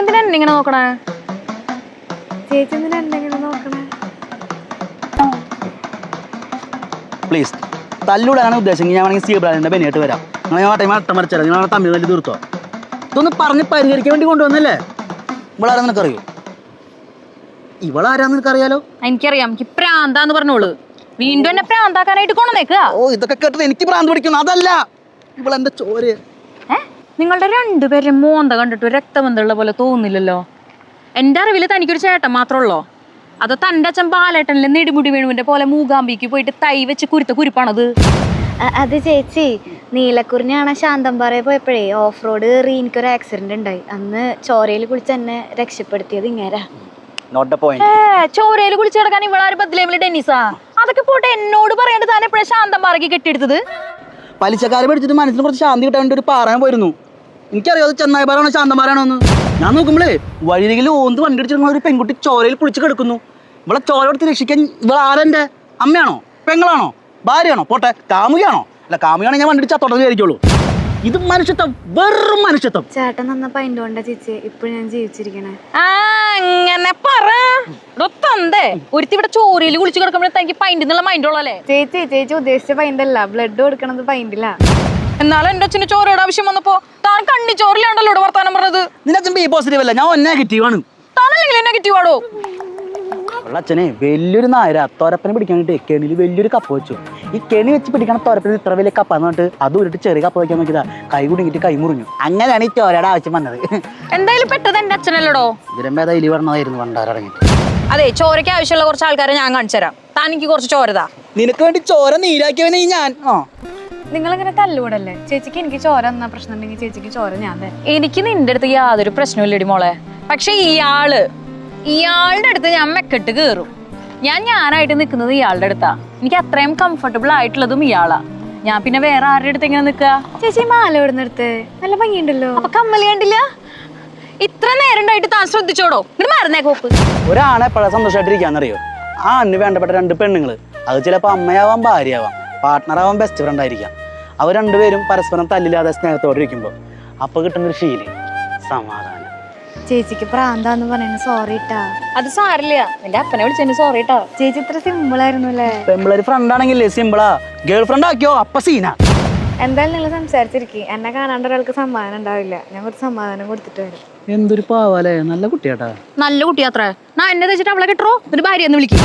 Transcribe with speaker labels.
Speaker 1: എന്തിനാ എന്നെ ഇങ്ങനെ നോക്കണേ?
Speaker 2: ചേച്ചി എന്തിനാ എന്തെങ്കിലും നോക്കണേ?
Speaker 3: പ്ലീസ് തല്ലൂടാണ് ഉദ്ദേശം. ഞാൻ വേണമെങ്കിൽ സീ ബ്രാൻഡിന്റെ ബെനിയായിട്ട് വരാം. നിങ്ങൾ ഞാൻ ടൈം അട്ടം മറിച്ചാൽ നിങ്ങൾ തമ്മിൽ വലിയ തീർത്തോ ഇതൊന്ന് പറഞ്ഞ് പരിഹരിക്കാൻ വേണ്ടി കൊണ്ടുവന്നല്ലേ? ഇവളാരാ നിനക്കറിയോ? ഇവളാരാന്ന് നിനക്കറിയാലോ?
Speaker 1: എനിക്കറിയാം. എനിക്ക് പ്രാന്താന്ന് പറഞ്ഞോളൂ. വീണ്ടും എന്നെ പ്രാന്താക്കാനായിട്ട് കൊണ്ടുവന്നേക്കുക
Speaker 3: ഓ ഇതൊക്കെ കേട്ടത് എനിക്ക് പ്രാന്ത് പിടിക്കുന്നു. അതല്ല. ഇവളെന്റെ ചോര്?
Speaker 1: ഏ നിങ്ങളുടെ രണ്ടുപേരും മോന്ത കണ്ടിട്ട് രക്തബന്ധമുള്ള പോലെ തോന്നുന്നില്ലല്ലോ എന്റെ അറിവിൽ തനിക്കൊരു ചേട്ടൻ മാത്രമുള്ളോ അതോ തന്റെ അച്ഛൻ ബാലേട്ടനിലെ നെടുമുടി വേണുവിന്റെ പോലെ മൂകാംബിക്ക് പോയിട്ട് തൈ വെച്ച് കുരുത്ത കുരിപ്പാണത്?
Speaker 2: അത് ചേച്ചി നീലക്കുറിഞ്ഞാണ് ശാന്തമ്പാറയിൽ പോയപ്പോഴേ ഓഫ് റോഡ് കയറി എനിക്കൊരു ആക്സിഡന്റ് ഉണ്ടായി. അന്ന് ചോരയിൽ കുളിച്ച് എന്നെ രക്ഷപ്പെടുത്തിയത്
Speaker 1: ഇങ്ങനെ ചോരയിൽ കുളിച്ച് കിടക്കാൻ ഇവളാര് ബദ്ലേമിൽ ഡെന്നിസാ? അതൊക്കെ പോട്ടെ എന്നോട് പറയേണ്ടത് താൻ എപ്പോഴാണ് ശാന്തം പാറയ്ക്ക് കെട്ടിയെടുത്തത്?
Speaker 3: പലിശക്കാരെ പഠിച്ചിട്ട് മനസ്സിന് കുറച്ച് ശാന്തി കിട്ടാൻ വേണ്ടി ഒരു പാറാൻ പോയിരുന്നു. എനിക്കറിയാം അത് ചെന്നായി പാറാണോ ശാന്തമാരാണോ എന്ന്. ഞാൻ നോക്കുമ്പോഴേ വഴിയിൽ ഓന്ത് വണ്ടി അടിച്ചിരുന്ന ഒരു പെൺകുട്ടി ചോരയിൽ കുളിച്ച് കിടക്കുന്നു. ഇവളെ ചോര എടുത്ത് രക്ഷിക്കാൻ ഇവിടെ ആരെന്റെ അമ്മയാണോ? പെങ്ങളാണോ? ഭാര്യയാണോ? പോട്ടെ കാമുകയാണോ? അല്ല കാമുകയാണെങ്കിൽ ഞാൻ വണ്ടി അടിച്ചാൽ തുടർന്ന് കയറിക്കോളൂ ഇത് മനുഷ്യത്വം വെറും മനുഷ്യത്വം.
Speaker 2: ചേട്ടൻ തന്ന പൈന്റെ കൊണ്ടാ ചേച്ചി ഇപ്പൊ ഞാൻ ജീവിച്ചിരിക്കണേ.
Speaker 1: ആ അങ്ങനെ പറ. തന്തേ ഒരുത്തി ഇവിടെ ചോരയിൽ കുളിച്ച് കിടക്കുമ്പോഴത്തേക്ക് പൈന്റെ എന്നുള്ള മൈൻഡ് ഉള്ളല്ലേ
Speaker 2: ചേച്ചി ചേച്ചി ഉദ്ദേശിച്ച പൈന്റെ അല്ല ബ്ലഡ് കൊടുക്കണത് പൈന്റില്ല
Speaker 1: എന്നാലും എന്റെ അച്ഛന് ചോരയുടെ ആവശ്യം വന്നപ്പോ താൻ കണ്ണി ചോറിലാണ്ടല്ലോ ഇവിടെ വർത്താനം പറഞ്ഞത്?
Speaker 3: നിന്റെ ബി പോസിറ്റീവ് അല്ല. ഞാൻ നെഗറ്റീവ് ആണ്.
Speaker 1: താനല്ലെങ്കിൽ നെഗറ്റീവ് ആടോ
Speaker 3: അച്ഛനെ വലിയൊരു നായര തോരപ്പനെ പിടിക്കാനായിട്ട് കെണിയിൽ വലിയൊരു കപ്പ് വെച്ചു. ഈ കെണി വെച്ച് പിടിക്കണ തോരപ്പന് ഇത്ര വലിയ കപ്പ എന്ന് പറഞ്ഞിട്ട് അത് ഉരുട്ട് ചെറിയ കപ്പ് വയ്ക്കാൻ നോക്കിയതാ. കൈ കുടുങ്ങിട്ട് കൈ മുറിഞ്ഞു. അങ്ങനെയാണ് ഈ ചോരയുടെ ആവശ്യം വന്നത്.
Speaker 1: എന്തായാലും പെട്ടത് എന്റെ അച്ഛനല്ലടോ?
Speaker 3: ഇതിരമ്പേ തൈലി പറഞ്ഞതായിരുന്നു പണ്ടാരടങ്ങിട്ട്
Speaker 1: അതെ ചോരയ്ക്ക് ആവശ്യമുള്ള കുറച്ച് ആൾക്കാരെ ഞാൻ കാണിച്ചു തരാം. താൻ എനിക്ക് കുറച്ച് ചോരതാ
Speaker 3: നിനക്ക് വേണ്ടി ചോര നീരാക്കിയവനെ ഞാൻ. ആ.
Speaker 2: നിങ്ങളിങ്ങനെ തല്ലുകൂടല്ലേ? ചേച്ചിക്ക് എനിക്ക് ചോര എന്നാ പ്രശ്നം ഉണ്ടെങ്കിൽ ചേച്ചിക്ക് ചോര ഞാൻ തരാം.
Speaker 1: എനിക്ക് നിന്റെ അടുത്ത് യാതൊരു പ്രശ്നമില്ലടി മോളെ. പക്ഷെ ഇയാൾ ഇയാളുടെ അടുത്ത് ഞാൻ മെക്കെട്ട് കയറും ഞാൻ ഞാനായിട്ട് നിൽക്കുന്നത് ഇയാളുടെ അടുത്താ. എനിക്ക് അത്രയും കംഫർട്ടബിൾ ആയിട്ടുള്ളതും ഇയാളാ. ഞാൻ പിന്നെ വേറെ ആരുടെ അടുത്ത് എങ്ങനെ നിൽക്കുക?
Speaker 2: ചേച്ചി മാല ഇവിടുന്നെടുത്ത് നല്ല ഭംഗിയുണ്ടല്ലോ.
Speaker 1: അപ്പൊ കമ്മൽ കണ്ടില്ല? ഇത്ര നേരം ഉണ്ടായിട്ട് താൻ ശ്രദ്ധിച്ചോടോ? ഇങ്ങോട്ട് മാറുന്നേ കോപ്പ്.
Speaker 3: എപ്പോഴാ സന്തോഷമായിട്ടിരിക്കാന്നറിയോ ആ അന്ന് വേണ്ടപ്പെട്ട രണ്ട് പെണ്ണുങ്ങൾ. അത് ചിലപ്പോ അമ്മയാവാം ഭാര്യയാവാം. പാർട്ട്ണറാവാം ബെസ്റ്റ് ഫ്രണ്ട് ആയിരിക്കാം. അവർ രണ്ടുപേരും പരസ്പരം തല്ലില്ലാതെ സ്നേഹത്തോടെ ഇരിക്കുമ്പോൾ അപ്പോൾ കിട്ടുന്ന ഒരു ഫീൽ സമാധാനം.
Speaker 2: ചേച്ചിക്ക് പ്രാന്താന്ന് പറയുന്നത് സോറി ഇട്ടാ
Speaker 1: അത് സാരില്ല എന്റെ അപ്പനെ വിളിച്ചു സോറി ഇട്ടാ
Speaker 2: ചേച്ചി ഇത്ര സിമ്പിൾ ആയിരുന്നു അല്ലേ?
Speaker 3: ഒരു ഫ്രണ്ട് ആണെങ്കിലേ സിമ്പിളാ ഗേൾ ഫ്രണ്ട് ആക്കിയോ? അപ്പ സീനാ
Speaker 2: എന്തായാലും നിങ്ങൾ സംസാരിച്ചിരിക്കും. എന്നെ കാണാണ്ട് ഒരാൾക്ക് സമ്മാനം ഉണ്ടാവില്ല. ഞാൻ കുറച്ച് സമാധാനം കൊടുത്തിട്ട് വരും.
Speaker 3: എന്തൊരു പാവാലേ. നല്ല കുട്ടിയാട്ടാ.
Speaker 1: നല്ല കുട്ടിയാത്രേ ഞാൻ എന്നെ വെച്ചിട്ട് അവളെ കിട്ടോ എന്നിട്ട് ഭാര്യ എന്ന് വിളിക്കും.